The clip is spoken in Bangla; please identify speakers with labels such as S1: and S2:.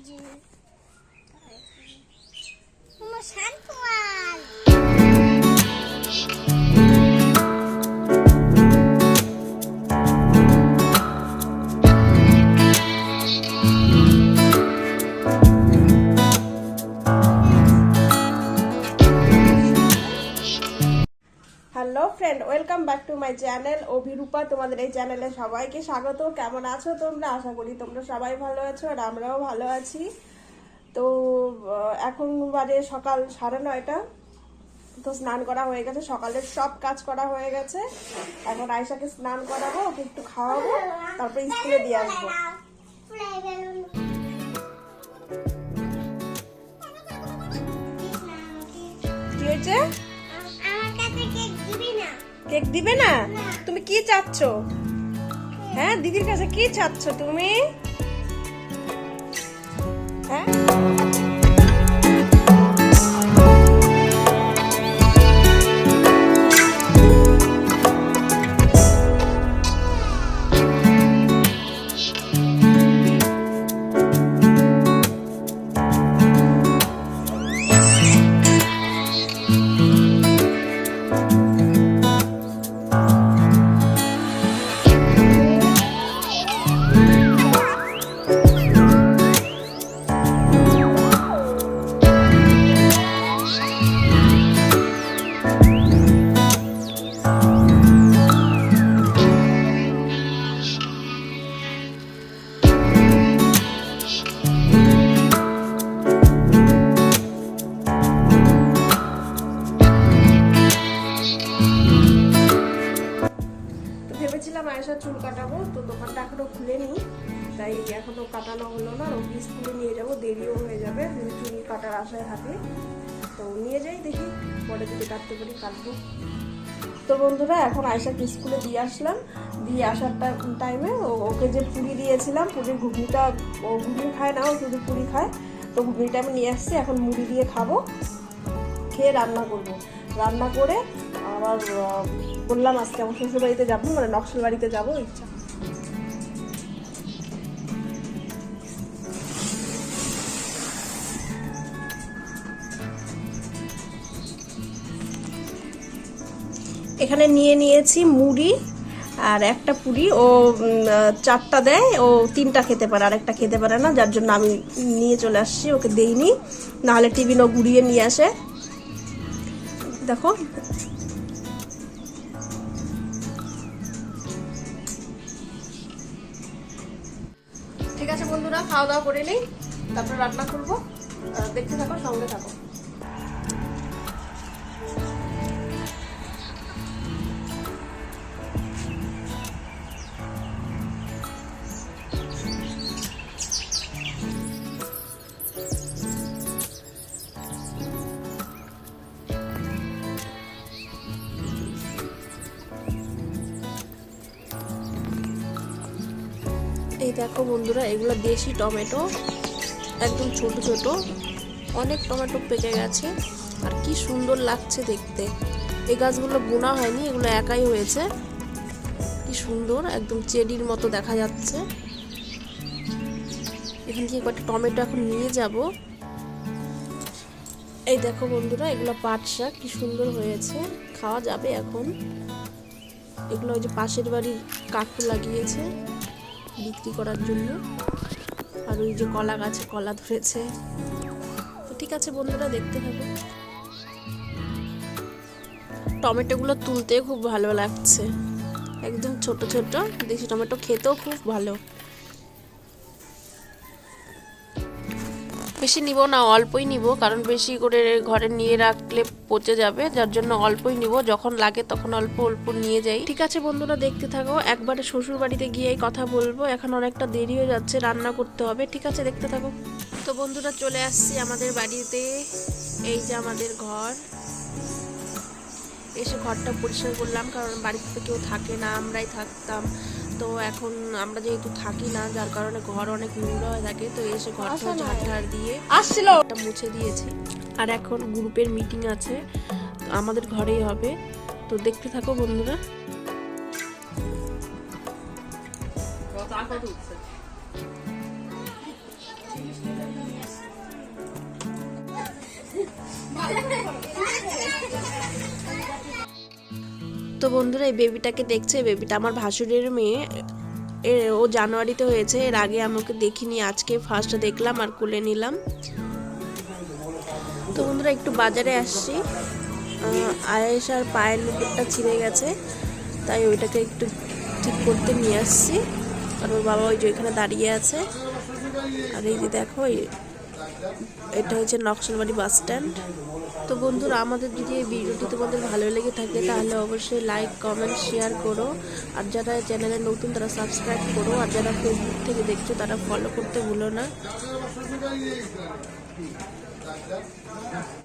S1: আমার
S2: friend welcome back to my channel Abhirupa, তোমাদের এই চ্যানেলে সবাইকে স্বাগত। কেমন আছো তোমরা? আশা করি তোমরা সবাই ভালো আছো আর আমরাও ভালো আছি। তো এখন বাজে সকাল সাড়ে নয়টা। তো স্নান করা হয়ে গেছে, সকালের সব কাজ করা হয়ে গেছে। এখন আয়সাকে স্নান করাবো, ওকে একটু খাওয়াবো, তারপরে স্কুলে দিয়ে আসব। কি হয়েছে?
S1: কেক দিবে না?
S2: তুমি কি চাচ্ছ? হ্যাঁ দিদির কাছে কি চাচ্ছ তুমি? কাটাবো তো দোকানটা এখনও খুলেনি। তাই এখনও কাটানো হলো না। ওকে স্কুলে নিয়ে যাব। দেরিও হয়ে যাবে। চুল কাটার আশায় হাতে তো নিয়ে যাই দেখি। পরে যদি কাটতে পারি কাটবো। তো বন্ধুরা, এখন আয়সাকে স্কুলে দিয়ে আসলাম। দিয়ে আসার টাইমে ওকে যে পুরি দিয়েছিলাম, পুরির ঘুগনিটা ও ঘুগনি খায় না, ও শুধু পুরি খায়। তো ঘুগনিটা আমি নিয়ে আসছি। এখন মুড়ি দিয়ে খাব। খেয়ে রান্না করব। রান্না করে আবার বললাম আজকে আমার শ্বশুরবাড়িতে যাব। মানে নকশাল বাড়িতে যাব, ইচ্ছা। এখানে নিয়ে নিয়েছি মুড়ি আর একটা পুরি। ও চারটা দেয়, ও তিনটা খেতে পারে আর একটা খেতে পারে না, যার জন্য আমি নিয়ে চলে আসছি, ওকে দেইনি। নাহলে টিফিন ও গুড়িয়ে নিয়ে আসে। দেখো। ঠিক আছে বন্ধুরা, খাওয়া দাওয়া করে নিই, তারপর রান্না করব। দেখতে থাকো, সঙ্গে থাকো। এই দেখো বন্ধুরা, এগুলো দেশি টমেটো, একদম ছোট ছোট। অনেক টমেটো পেকে গেছে। আর কি সুন্দর লাগছে দেখতে। এই গাছগুলো বোনা হয়নি, এগুলো একাই হয়েছে। কি সুন্দর, একদম চেডির মতো দেখা যাচ্ছে। এখান থেকে কয়েকটা টমেটো এখন নিয়ে যাব। এই দেখো বন্ধুরা, এগুলো পাট শাক, কি সুন্দর হয়েছে। খাওয়া যাবে এখন। এগুলো ওই যে পাশের বাড়ির কাকু লাগিয়েছে। বিক্রি করার জন্য। আর ওই যে কলা গাছে কলা ধরেছে। তো ঠিক আছে বন্ধুরা, দেখতে হবে। টমেটোগুলো তুলতে খুব ভালো লাগছে। একদম ছোট ছোট। দেশি টমেটো খেতেও খুব ভালো। বেশি নিব না, অল্পই নিব, কারণ বেশি করে ঘরে নিয়ে রাখলে পচে যাবে, যার জন্য অল্পই নিব। যখন লাগে তখন অল্প অল্প নিয়ে যাই। ঠিক আছে বন্ধুরা, দেখতে থাকো। একবারে শ্বশুর বাড়িতে গিয়েই কথা বলব। এখন অনেকটা দেরি হয়ে যাচ্ছে, রান্না করতে হবে। ঠিক আছে, দেখতে থাকো। তো বন্ধুরা, চলে আসছি আমাদের বাড়িতে। এই যে আমাদের ঘর। এসে ঘরটা পরিষ্কার করলাম, কারণ বাড়িতে কেউ থাকে না, আমরাই থাকতাম। তো এখন আমরা যেহেতু থাকি না যার কারণে ঘর অনেক নোংরা হয়ে থাকে তো এসে ঘর ঝাড় ঝাড় দিয়ে আসছিল। ওটা মুছে দিয়েছি। আর এখন গ্রুপের মিটিং আছে আমাদের ঘরেই হবে। তো দেখতে থাকো বন্ধুরা। তো বন্ধুরা এই বেবিটাকে দেখছে? বেবিটা আমার ভাসুরের মেয়ে। ও জানুয়ারিতে হয়েছে এর আগে আমি ওকে দেখিনি আজকে ফার্স্ট দেখলাম আর কুলে নিলাম। তো বন্ধুরা একটু বাজারে আসছি। আহ, আয়েশার পায়ের নুপুরটা ছিঁড়ে গেছে তাই ওইটাকে একটু ঠিক করতে নিয়ে আসছি। আর ওর বাবা ওই যে ওইখানে দাঁড়িয়ে আছে। আর এই যে দেখো এটা হচ্ছে নকশালবাড়ি বাস স্ট্যান্ড। তো বন্ধুরা, আমাদের যদি এই ভিডিওটি তোমাদের ভালো লেগে থাকে, তাহলে অবশ্যই লাইক কমেন্ট শেয়ার করো। আর যারা চ্যানেলে নতুন, তারা সাবস্ক্রাইব করো। আর যারা ফেসবুক থেকে দেখছ, তারা ফলো করতে ভুলো না।